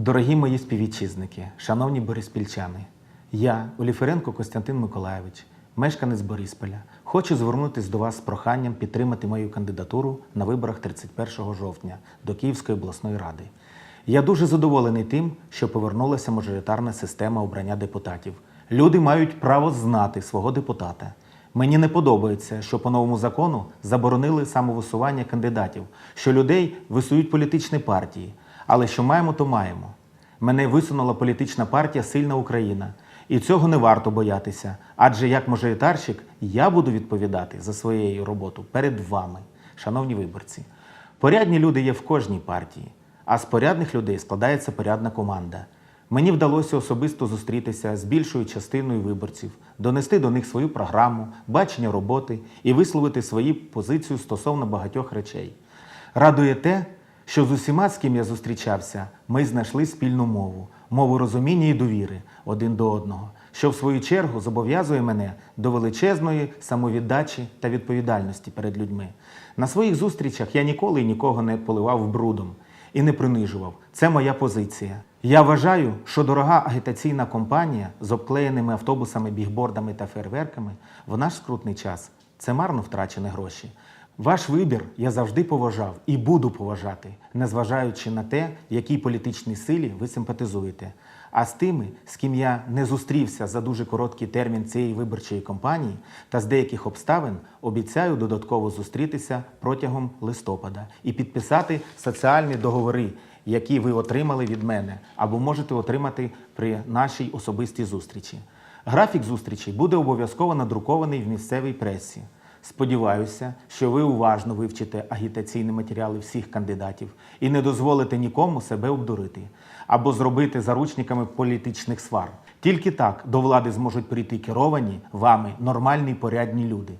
Дорогі мої співвітчизники, шановні бориспільчани, я, Оліференко Костянтин Миколаєвич, мешканець Борисполя, хочу звернутися до вас з проханням підтримати мою кандидатуру на виборах 31 жовтня до Київської обласної ради. Я дуже задоволений тим, що повернулася мажоритарна система обрання депутатів. Люди мають право знати свого депутата. Мені не подобається, що по новому закону заборонили самовисування кандидатів, що людей висують політичні партії. Але що маємо, то маємо. Мене висунула політична партія Сильна Україна. І цього не варто боятися, адже як мажоритарщик я буду відповідати за своєю роботу перед вами, шановні виборці. Порядні люди є в кожній партії, а з порядних людей складається порядна команда. Мені вдалося особисто зустрітися з більшою частиною виборців, донести до них свою програму, бачення роботи і висловити свої позицію стосовно багатьох речей. Радує те, що з усіма, з ким я зустрічався, ми знайшли спільну мову, мову розуміння і довіри один до одного, що в свою чергу зобов'язує мене до величезної самовіддачі та відповідальності перед людьми. На своїх зустрічах я ніколи і нікого не поливав брудом і не принижував. Це моя позиція. Я вважаю, що дорога агітаційна кампанія з обклеєними автобусами, бігбордами та фейерверками в наш скрутний час це марно втрачені гроші. Ваш вибір я завжди поважав і буду поважати, незважаючи на те, якій політичній силі ви симпатизуєте. А з тими, з ким я не зустрівся за дуже короткий термін цієї виборчої кампанії, та з деяких обставин обіцяю додатково зустрітися протягом листопада і підписати соціальні договори, які ви отримали від мене, або можете отримати при нашій особистій зустрічі. Графік зустрічі буде обов'язково надрукований в місцевій пресі. Сподіваюся, що ви уважно вивчите агітаційні матеріали всіх кандидатів і не дозволите нікому себе обдурити або зробити заручниками політичних свар. Тільки так до влади зможуть прийти керовані вами нормальні порядні люди.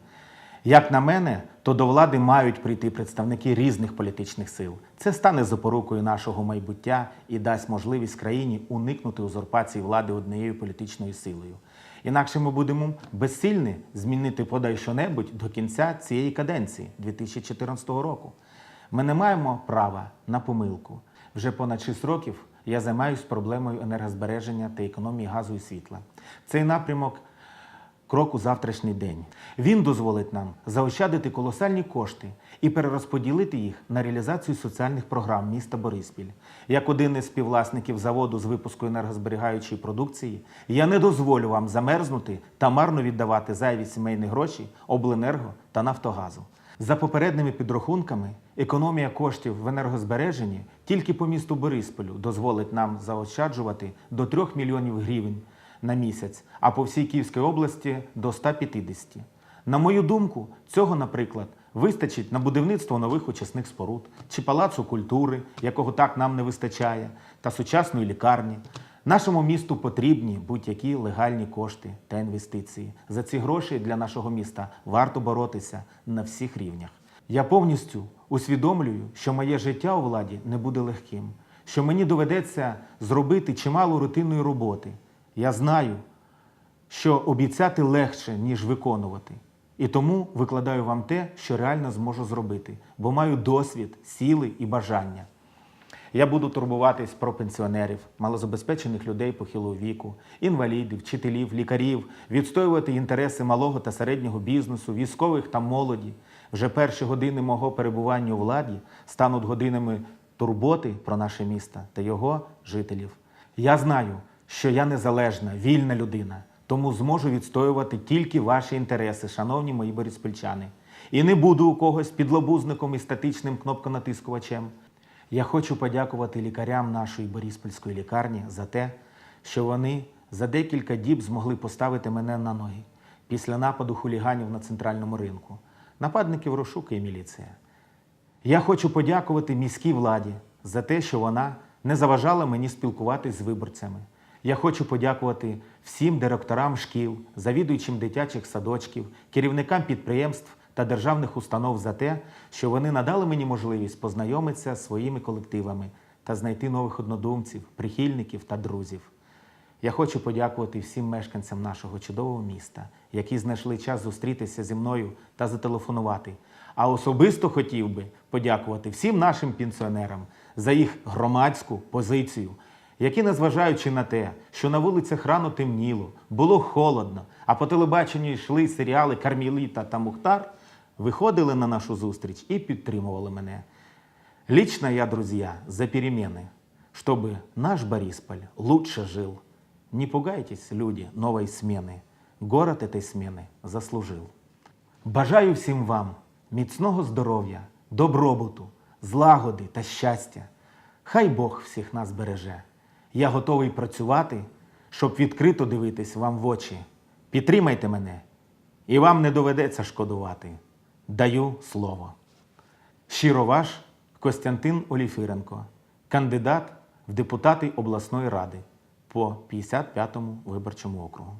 Як на мене, то до влади мають прийти представники різних політичних сил. Це стане запорукою нашого майбуття і дасть можливість країні уникнути узурпації влади однією політичною силою. Інакше ми будемо безсильні змінити подай що-небудь до кінця цієї каденції 2014 року. Ми не маємо права на помилку. Вже понад 6 років я займаюся проблемою енергозбереження та економії газу і світла. Цей напрямок крок у завтрашній день. Він дозволить нам заощадити колосальні кошти і перерозподілити їх на реалізацію соціальних програм міста Бориспіль. Як один із співвласників заводу з випуску енергозберігаючої продукції, я не дозволю вам замерзнути та марно віддавати зайві сімейні гроші обленерго та Нафтогазу. За попередніми підрахунками, економія коштів в енергозбереженні тільки по місту Борисполю дозволить нам заощаджувати до 3 мільйонів гривень на місяць, а по всій Київській області до 150. На мою думку, цього, наприклад, вистачить на будівництво нових очисних споруд чи палацу культури, якого так нам не вистачає, та сучасної лікарні. Нашому місту потрібні будь-які легальні кошти та інвестиції. За ці гроші для нашого міста варто боротися на всіх рівнях. Я повністю усвідомлюю, що моє життя у владі не буде легким, що мені доведеться зробити чимало рутинної роботи. Я знаю, що обіцяти легше, ніж виконувати. І тому викладаю вам те, що реально зможу зробити, бо маю досвід, сили і бажання. Я буду турбуватись про пенсіонерів, малозабезпечених людей похилого віку, інвалідів, вчителів, лікарів, відстоювати інтереси малого та середнього бізнесу, військових та молоді. Вже перші години мого перебування у владі стануть годинами турботи про наше місто та його жителів. Я знаю, що я незалежна, вільна людина, тому зможу відстоювати тільки ваші інтереси, шановні мої бориспільчани. І не буду у когось підлобузником і статичним кнопконатискувачем. Я хочу подякувати лікарям нашої Бориспільської лікарні за те, що вони за декілька діб змогли поставити мене на ноги після нападу хуліганів на центральному ринку. Нападників розшукує міліція. Я хочу подякувати міській владі за те, що вона не заважала мені спілкуватись з виборцями. Я хочу подякувати всім директорам шкіл, завідуючим дитячих садочків, керівникам підприємств та державних установ за те, що вони надали мені можливість познайомитися з своїми колективами та знайти нових однодумців, прихильників та друзів. Я хочу подякувати всім мешканцям нашого чудового міста, які знайшли час зустрітися зі мною та зателефонувати. А особисто хотів би подякувати всім нашим пенсіонерам за їх громадську позицію, які, незважаючи на те, що на вулицях рано темніло, було холодно, а по телебаченню йшли серіали Карміліта та Мухтар, виходили на нашу зустріч і підтримували мене. Лично я, друзья, за перемены, чтобы наш Борисполь лучше жил. Не пугайтесь, люди, новой смены. Город этой смены заслужил. Бажаю всім вам міцного здоров'я, добробуту, злагоди та щастя. Хай Бог всіх нас береже. Я готовий працювати, щоб відкрито дивитись вам в очі. Підтримайте мене, і вам не доведеться шкодувати. Даю слово. Щиро ваш Костянтин Оліфиренко, кандидат в депутати обласної ради по 55-му виборчому округу.